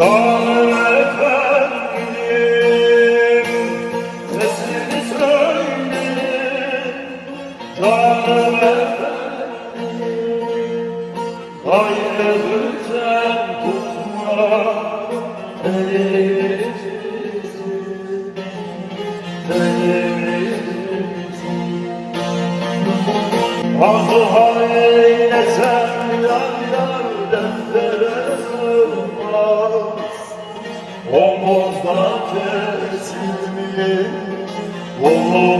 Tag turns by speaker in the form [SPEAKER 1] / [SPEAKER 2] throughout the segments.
[SPEAKER 1] Canım efendim Nesini söyleyeyim Canım efendim Ayrılırken tutma Beni Arzu eylesem Omuzda kesilmiş omuz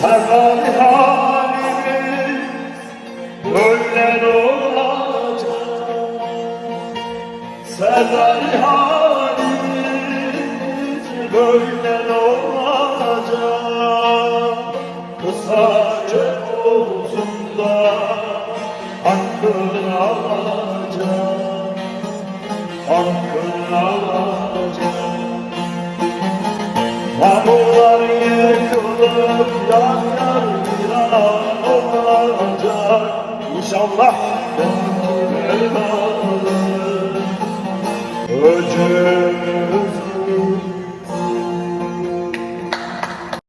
[SPEAKER 1] Serhat halimiz böyle olacak. Serhat halimiz böyle olacak Kısaca olsun da hakkını alacak. Hakkını alacak. Yağmurlar yıkılıp yar viran olacak. İnşallah ben alır Öcü